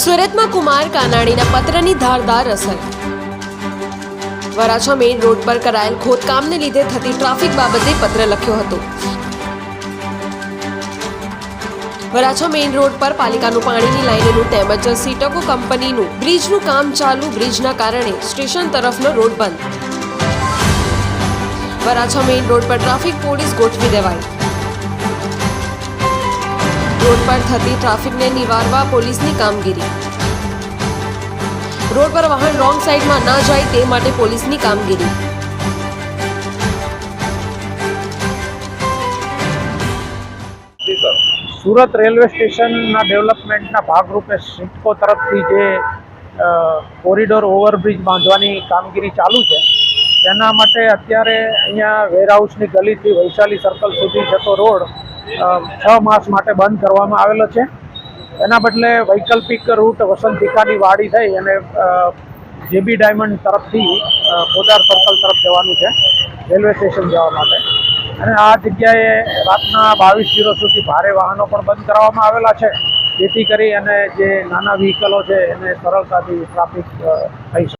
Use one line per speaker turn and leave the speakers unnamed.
સુરતમાં કુમાર કાનાણીના પત્રની ધારદાર અસર. Varachha main road પર કરાયેલ ખોદકામને લીધે થતી ટ્રાફિક બાબતે પત્ર લખ્યો હતો. વરાછા મેઇન રોડ પર પાલિકાનું પાણીની લાઇનનું તેમજ સીટકો કંપનીનું બ્રિજનું કામ ચાલુ, બ્રિજના કારણે સ્ટેશન તરફનો રોડ બંધ. વરાછા મેઇન રોડ પર ટ્રાફિક પોલીસ ગોઠવી દેવાઈ. રોડ પર થતી ટ્રાફિકને નિવારવા પોલીસની કામગીરી. રોડ પર વાહન રોંગ સાઈડમાં ન જાય તે માટે પોલીસની કામગીરી.
સર
સુરત રેલવે સ્ટેશનના ડેવલપમેન્ટના ભાગરૂપે સિટકો તરફથી જે કોરિડોર ઓવરબ્રિજ બાંધવાની કામગીરી ચાલુ છે. તેના માટે અત્યારે અહીંયા વેરહાઉસની ગલીથી વૈશાલી સર્કલ સુધી જતો રોડ છ માસ માટે બંધ કરવામાં આવેલો છે. એના બદલે વૈકલ્પિક રૂટ વસંતિકાની વાડી થઈ અને જેબી ડાયમંડ તરફથી પોદાર સર્કલ તરફ જવાનું છે, રેલવે સ્ટેશન જવા માટે. અને આ જગ્યાએ રાતના બાવીસ જીરો સુધી ભારે વાહનો પણ બંધ કરવામાં આવેલા છે. જેથી કરી અને જે નાના વ્હીકલો છે એને સરળતાથી ટ્રાફિક થઈ થઈ